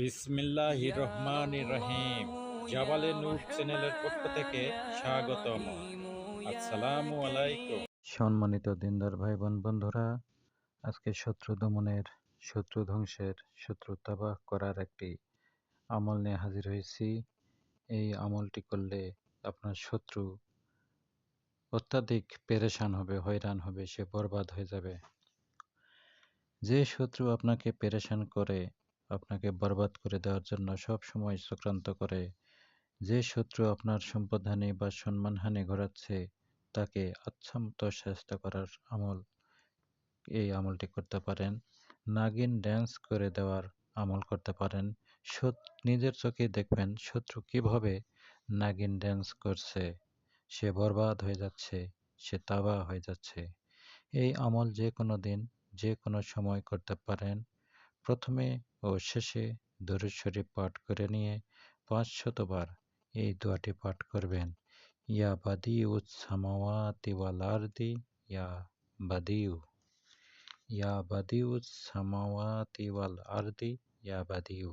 বিসমিল্লাহ রহমান রহিম। জাবালে নূর চ্যানেলের পক্ষ থেকে স্বাগতম। আসসালামু আলাইকুম। সম্মানিত দিনদার ভাই বোন বন্ধুরা আজকে শত্রু দমনের শত্রু ধ্বংসের শত্রু তাবাহ করার একটি আমল নিয়ে হাজির হয়েছি। এই আমলটি করলে আপনার শত্রু অত্যাধিক পেরেশান হবে হয়রান হবে সে বরবাদ হয়ে যাবে। যে শত্রু আপনাকে পেরেশান করে আপনাকে বরবাদ করে দেওয়ার জন্য সব সময় চক্রান্ত করে। যে শত্রু আপনার সম্পদহানি বা সম্মানহানি ঘটাচ্ছে, তাকে আচ্ছামতো চেষ্টা করার আমল, এই আমলটি করতে পারেন। নাগিন ড্যান্স করে দেওয়ার আমল করতে পারেন। নিজের চোখে দেখবেন শত্রু কীভাবে নাগিন ড্যান্স করছে। সে বরবাদ হয়ে যাচ্ছে, সে তাবা হয়ে যাচ্ছে। এই আমল যে কোনো দিন যে কোনো সময় করতে পারেন। প্রথমে ও শেষে দরুদ শরীফ পাঠ করে নিয়ে পাঁচ শতবার এই দোয়াটি পাঠ করবেন। ইয়া বাদিউ সামাওয়াতি ওয়াল আরদি, ইয়া বাদিউ। ইয়া বাদিউ সামাওয়াতি ওয়াল আরদি, ইয়া বাদিউ।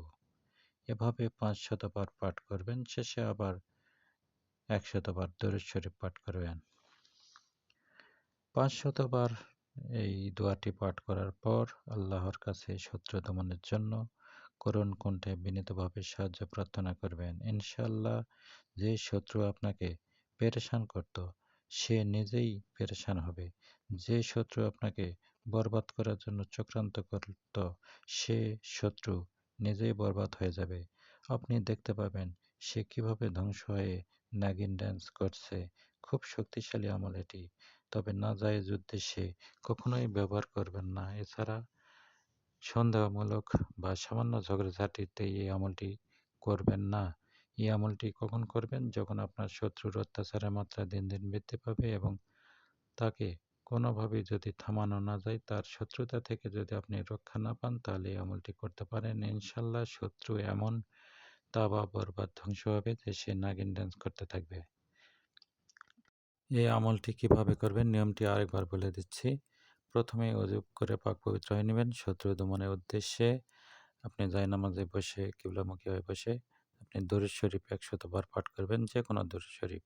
এভাবে পাঁচ শতবার পাঠ করবেন, শেষে আবার এক শতবার দরুদ শরীফ পাঠ করবেন। পাঁচ শতবার এই দোয়াটি পাঠ করার পর আল্লাহর কাছে শত্রু দমনের জন্য করুণ কণ্ঠে বিনীতভাবে সাহায্য প্রার্থনা করবেন। ইনশাল্লাহ যে শত্রু আপনাকে পেরেশান করত, সে নিজেই পেরেশান হবে। যে শত্রু আপনাকে বরবাদ করার জন্য চক্রান্ত করত, সে শত্রু নিজেই বরবাদ হয়ে যাবে। আপনি দেখতে পাবেন, সে কীভাবে ধ্বংস হয়ে নাগিন ড্যান্স করছে। খুব শক্তিশালী আমল এটি। তবে না যায় উদ্দেশ্যে কখনোই ব্যবহার করবেন না। এছাড়া সন্দেহমূলক বা সামান্য ঝগড়াঝাটিতে এই আমলটি করবেন না। এই আমলটি কখন করবেন? যখন আপনার শত্রুর অত্যাচারের মাত্রা দিন দিন বৃদ্ধি পাবে এবং তাকে কোনোভাবেই যদি থামানো না যায়, তার শত্রুতা থেকে যদি আপনি রক্ষা না পান, তাহলে এই আমলটি করতে পারেন। ইনশাল্লাহ শত্রু এমন তাবা বরবাদ, ধ্বংস হবে যে সে নাগিন ড্যান্স করতে থাকবে। এই আমলটি কীভাবে করবেন? নিয়মটি আরেকবার বলে দিচ্ছি। প্রথমে অজুব করে পাক পবিত্র হয়ে নেবেন। শত্রু দমনের উদ্দেশ্যে আপনি জায়নামাজে বসে, কিবলামুখী হয়ে বসে আপনি দরুদ শরীফ একশতবার পাঠ করবেন যে কোনো দরুদ শরীফ।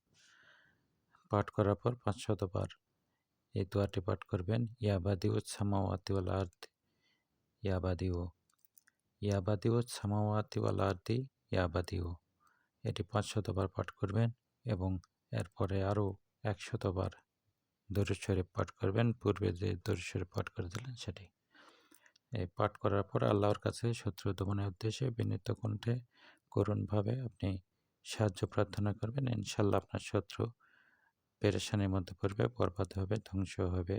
পাঠ করার পর পাঁচশতবার এই দোয়াটি পাঠ করবেন ইয়াবাদিউ সামাওয়াতি ওয়াল আরদি ইয়াবাদিউ ইয়াবাদিউ সামাওয়াতি ওয়াল আরদি ইয়াবাদিউ এটি পাঁচশতবার পাঠ করবেন এবং এরপরে আরও একশতবার দরুদ পাঠ করবেন। পূর্বে যে দরুদ পাঠ করে দিলেন সেটি। এই পাঠ করার পর আল্লাহর কাছে শত্রু দমনের উদ্দেশ্যে বিনীত কণ্ঠে করুণভাবে আপনি সাহায্য প্রার্থনা করবেন। ইনশাল্লাহ আপনার শত্রু পেরেশানির মধ্যে পড়বে, বরবাদ হবে, ধ্বংস হবে।